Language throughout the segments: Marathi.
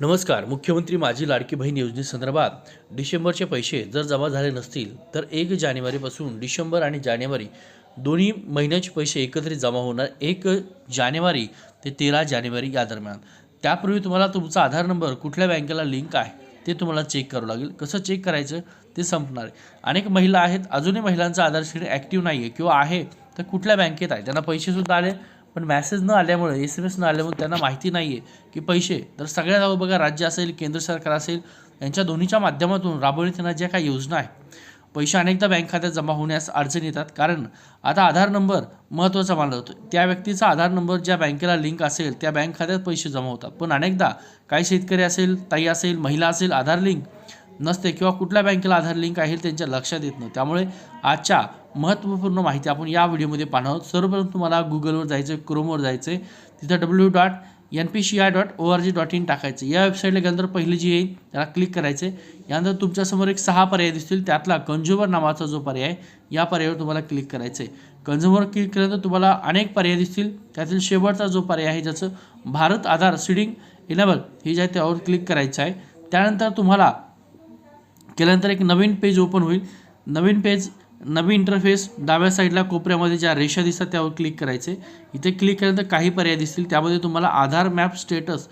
नमस्कार मुख्यमंत्री माझी लाडकी बहीण योजनेसंदर्भात डिसेंबरचे पैसे जर जमा झाले नसतील तर एक जानेवारीपासून डिसेंबर आणि जानेवारी दोन्ही महिन्याचे पैसे एकत्रित जमा होणार. एक जानेवारी ते तेरा जानेवारी या दरम्यान. त्यापूर्वी तुम्हाला तुमचा आधार नंबर कुठल्या बँकेला लिंक आहे ते तुम्हाला चेक करावं लागेल. कसं चेक करायचं ते संपणार आहे. अनेक महिला आहेत अजूनही महिलांचा आधार श्रेणी ॲक्टिव्ह नाही आहे किंवा आहे तर कुठल्या बँकेत आहे? त्यांना पैसेसुद्धा आले पण मॅसेज न आल्यामुळे एस एम एस न आल्यामुळे त्यांना माहिती नाही आहे की पैसे. तर सगळ्यात अगोदर हो बघा राज्य असेल केंद्र सरकार असेल यांच्या दोन्हीच्या माध्यमातून राबवण्यात येणाऱ्या ज्या काही योजना आहे पैसे अनेकदा बँक खात्यात जमा होण्यास अडचण येतात. कारण आता आधार नंबर महत्त्वाचा मानला जातो. त्या व्यक्तीचा आधार नंबर ज्या बँकेला लिंक असेल त्या बँक खात्यात पैसे जमा होतात. पण अनेकदा काही शेतकरी असेल ताई असेल महिला असेल आधार लिंक नसते किंवा कुठल्या बँकेला आधार लिंक आहे त्यांच्या लक्षात येत नाही. त्यामुळे आजच्या महत्त्वपूर्ण माहिती आपण या व्हिडिओमध्ये पाहणार आहोत. सर्वप्रथम तुम्हाला गुगलवर जायचं क्रोमवर जायचं तिथं W dot N P C I dot O R G dot in टाकायचं या वेबसाईटला गेल्यानंतर पहिली जी येईल त्याला क्लिक करायचं यानंतर तुमच्यासमोर एक सहा पर्याय दिसतील. त्यातला कंझ्युमर नावाचा जो पर्याय आहे या पर्यायावर तुम्हाला क्लिक करायचं आहे कंझ्युमर क्लिक केल्यानंतर तुम्हाला अनेक पर्याय दिसतील. त्यातील शेवटचा जो पर्याय आहे ज्याचं भारत आधार सीडिंग इनेबल हे जे आहे त्यावर क्लिक करायचं आहे. त्यानंतर तुम्हाला केल्यानंतर एक नवीन पेज ओपन होईल. नवीन पेज नवीन इंटरफेस डाव्या साईडला कोपऱ्यामध्ये ज्या रेषा दिसतात त्यावर क्लिक करायचे. इथे क्लिक केल्यानंतर काही पर्याय दिसतील. त्यामध्ये तुम्हाला आधार मॅप स्टेटस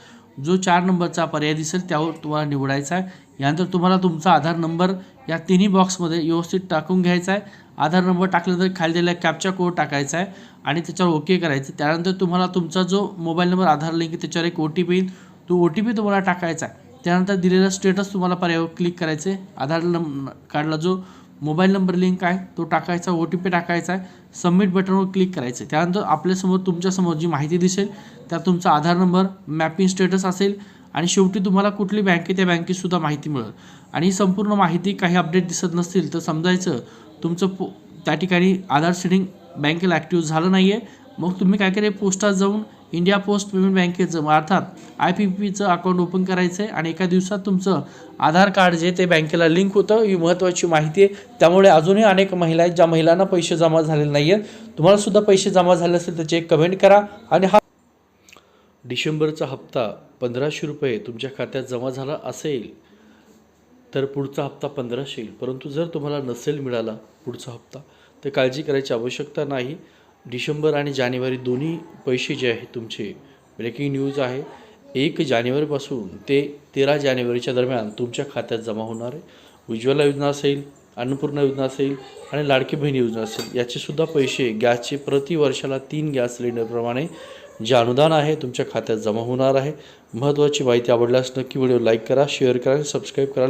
जो चार नंबरचा पर्याय दिसेल त्यावर तुम्हाला निवडायचा आहे. यानंतर तुम्हाला तुमचा आधार नंबर या तिन्ही बॉक्समध्ये व्यवस्थित टाकून घ्यायचा आहे. आधार नंबर टाकल्यानंतर खाली दिलेला कॅपचा कोड टाकायचा आहे आणि त्याच्यावर ओके करायचं. त्यानंतर तुम्हाला तुमचा जो मोबाईल नंबर आधार लिंक त्याच्यावर एक ओ टी पी येईल. तो ओ टी पी तुम्हाला टाकायचा आहे. त्यानंतर दिलेला स्टेटस तुम्हाला पर्यायावर क्लिक करायचे. आधार नंब कार्डला जो मोबाईल नंबर लिंक आहे तो टाकायचा ओ टी पी टाकायचा आहे. सबमिट बटनवर क्लिक करायचं. त्यानंतर आपल्यासमोर तुमच्यासमोर जी माहिती दिसेल त्यात तुमचा आधार नंबर मॅपिंग स्टेटस असेल आणि शेवटी तुम्हाला कुठली बँक आहे त्या बँकेतसुद्धा माहिती मिळेल. आणि ही संपूर्ण माहिती काही अपडेट दिसत नसतील तर समजायचं तुमचं पो त्या ठिकाणी आधार सीडिंग बँकेला ॲक्टिव्ह झालं नाही आहे मग तुम्ही काय करे पोस्टात जाऊन इंडिया पोस्ट पेमेंट बँकेचं अर्थात आय पी पीचं अकाउंट ओपन करायचं आहे आणि एका दिवसात तुमचं आधार कार्ड जे ते बँकेला लिंक होतं ही महत्त्वाची माहिती आहे. त्यामुळे अजूनही अनेक महिला आहेत ज्या महिलांना पैसे जमा झालेले नाही आहेत तुम्हाला सुद्धा पैसे जमा झाले असेल त्याचे एक कमेंट करा आणि हा डिसेंबरचा हप्ता पंधराशे रुपये तुमच्या खात्यात जमा झाला असेल तर पुढचा हप्ता पंधराशे येईल. परंतु जर तुम्हाला नसेल मिळाला पुढचा हप्ता तर काळजी करायची आवश्यकता नाही. डिसेंबर आणि जानेवारी दोन्ही पैसे जे आहे तुमचे ब्रेकिंग न्यूज आहे. एक जानेवारीपासून ते तेरा जानेवारीच्या दरम्यान तुमच्या खात्यात जमा होणार आहे. उज्ज्वला योजना असेल अन्नपूर्णा योजना असेल आणि लाडकी बहीण योजना असेल याचेसुद्धा पैसे गॅसचे प्रति वर्षाला तीन गॅस सिलेंडरप्रमाणे जे अनुदान आहे तुमच्या खात्यात जमा होणार आहे. महत्त्वाची माहिती आवडल्यास नक्की व्हिडिओ लाईक करा शेअर करा आणि सबस्क्राईब करायला